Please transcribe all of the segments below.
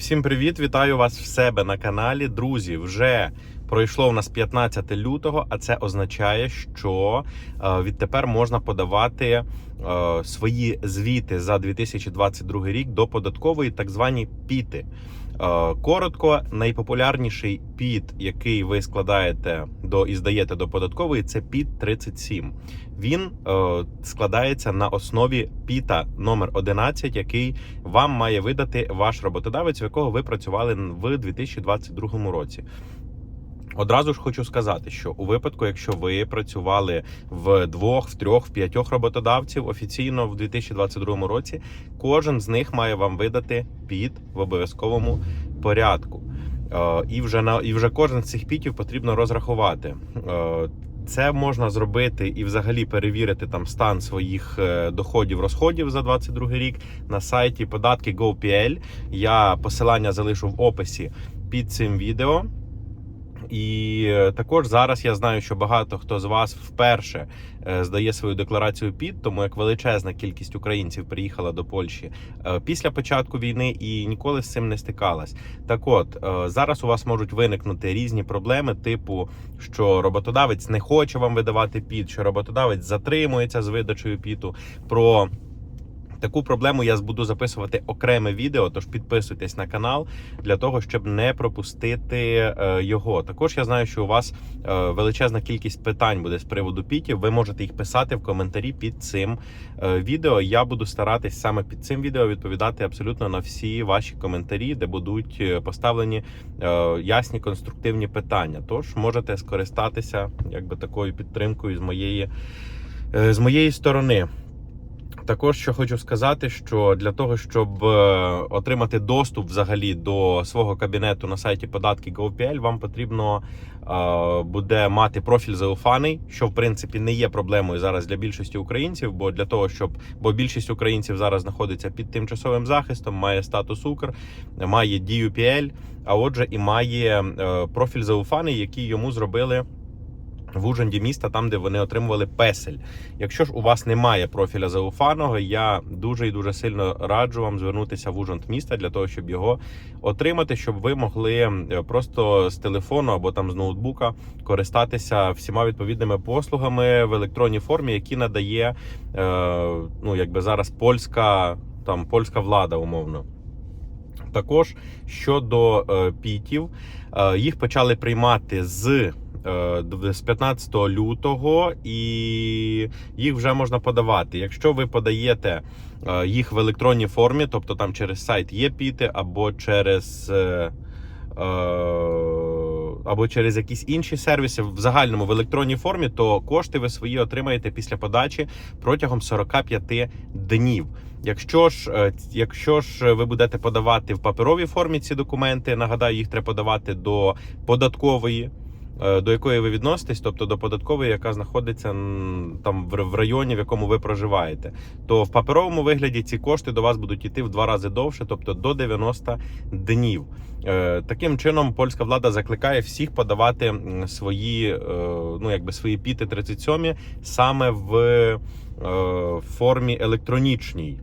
Всім привіт! Вітаю вас в себе на каналі. Друзі, вже пройшло у нас 15 лютого, а це означає, що е, відтепер можна подавати е, свої звіти за 2022 рік до податкової, так звані піти. Е, Коротко, найпопулярніший піт, який ви складаєте до і здаєте до податкової, це під 37. Він е, складається на основі піта номер 11, який вам має видати ваш роботодавець, в якого ви працювали в 2022 році. Одразу ж хочу сказати, що у випадку, якщо ви працювали в двох, в трьох, в п'ятьох роботодавців офіційно в 2022 році, кожен з них має вам видати піт в обов'язковому порядку. Е, І вже на і вже кожен з цих пітів потрібно розрахувати. Е, Це можна зробити і взагалі перевірити там стан своїх е, доходів розходів за 22 рік на сайті податки GoPL. Я посилання залишу в описі під цим відео. І е, також зараз я знаю, що багато хто з вас вперше е, здає свою декларацію під, тому як величезна кількість українців приїхала до Польщі е, після початку війни і ніколи з цим не стикалась. Так от зараз у вас можуть виникнути різні проблеми, типу, що роботодавець не хоче вам видавати під, що роботодавець затримується з видачею піту. Про Таку проблему я буду записувати окреме відео, тож підписуйтесь на канал для того, щоб не пропустити е, його. Також я знаю, що у вас е, величезна кількість питань буде з приводу пітів. Ви можете їх писати в коментарі під цим е, відео. Я буду старатись саме під цим відео відповідати абсолютно на всі ваші коментарі, де будуть поставлені ясні конструктивні питання. Тож можете скористатися якби такою підтримкою з моєї, з моєї сторони. Також що хочу сказати, що для того, щоб е, отримати доступ взагалі до свого кабінету на сайті податки GoPL, вам потрібно е, буде мати профіль зауфаний, що в принципі не є проблемою зараз для більшості українців. Бо для того, щоб бо більшість українців зараз знаходиться під тимчасовим захистом, має статус Укр, має дію PL, а отже, і має е, профіль зауфаний, який йому зробили. В Ужанді міста, там де вони отримували песель. Якщо ж у вас немає профіля зауфаного, я дуже і дуже сильно раджу вам звернутися в Ужанд міста для того, щоб його отримати, щоб ви могли е, просто з телефону або там з ноутбука користатися всіма відповідними послугами в електронній формі, які надає е, ну якби зараз польська там польська влада умовно. Також щодо е, пітів, їх почали приймати з з 15 лютого, і їх вже можна подавати. Якщо ви подаєте е, їх в електронній формі, тобто там через сайт є піти, або через. е, е, Або через якісь інші сервіси в загальному в електронній формі, то кошти ви свої отримаєте після подачі протягом 45 днів. Якщо ж, е, якщо ж ви будете подавати в паперовій формі ці документи, нагадаю, їх треба подавати до податкової, е, до якої ви відноситесь, тобто до податкової, яка знаходиться там в районі, в якому ви проживаєте, то в паперовому вигляді ці кошти до вас будуть йти в два рази довше, тобто до 90 днів. Е, Таким чином, польська влада закликає всіх подавати свої, е, ну якби свої піти 37 саме в е, формі електронічній.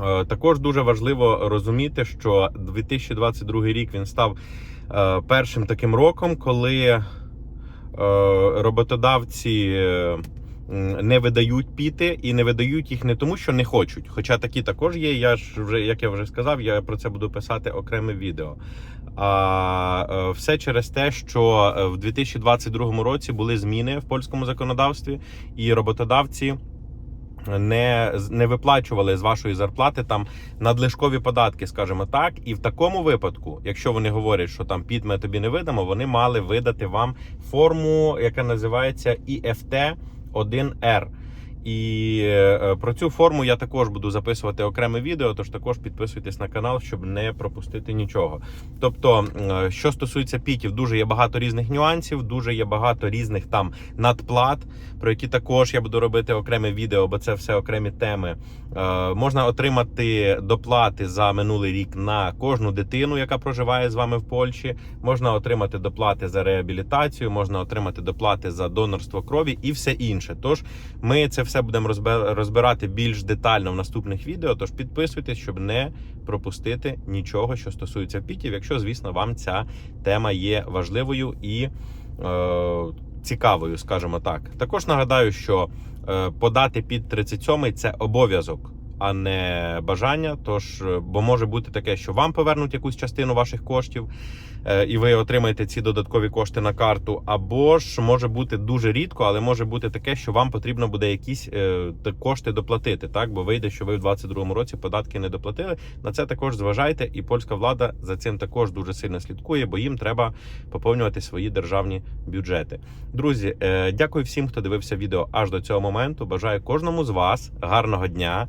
Е, Також дуже важливо розуміти, що 2022 рік він став е, першим таким роком, коли е, роботодавці не видають піти і не видають їх не тому, що не хочуть. Хоча такі також є. Я ж вже, як я вже сказав, я про це буду писати окреме відео. А все через те, що в 2022 році були зміни в польському законодавстві, і роботодавці не, не виплачували з вашої зарплати там надлишкові податки, скажімо так. І в такому випадку, якщо вони говорять, що там під ми тобі не видамо, вони мали видати вам форму, яка називається EFT 1R. І е, про цю форму я також буду записувати окреме відео, тож також підписуйтесь на канал, щоб не пропустити нічого. Тобто, е, що стосується пітів, дуже є багато різних нюансів, дуже є багато різних там надплат, про які також я буду робити окреме відео, бо це все окремі теми. Е, Можна отримати доплати за минулий рік на кожну дитину, яка проживає з вами в Польщі. Можна отримати доплати за реабілітацію, можна отримати доплати за донорство крові і все інше. Тож ми це все все будемо розбирати більш детально в наступних відео. Тож підписуйтесь, щоб не пропустити нічого, що стосується ПІТів, якщо, звісно, вам ця тема є важливою і е, цікавою, скажімо так. Також нагадаю, що е, подати під 37 це обов'язок. А не бажання, тож е, бо може бути таке, що вам повернуть якусь частину ваших коштів, е, і ви отримаєте ці додаткові кошти на карту. Або ж може бути дуже рідко, але може бути таке, що вам потрібно буде якісь е, кошти доплатити. Так, бо вийде, що ви в 2022 році податки не доплатили. На це також зважайте, і польська влада за цим також дуже сильно слідкує, бо їм треба поповнювати свої державні бюджети. Друзі, дякую всім, хто дивився відео аж до цього моменту. Бажаю кожному з вас гарного дня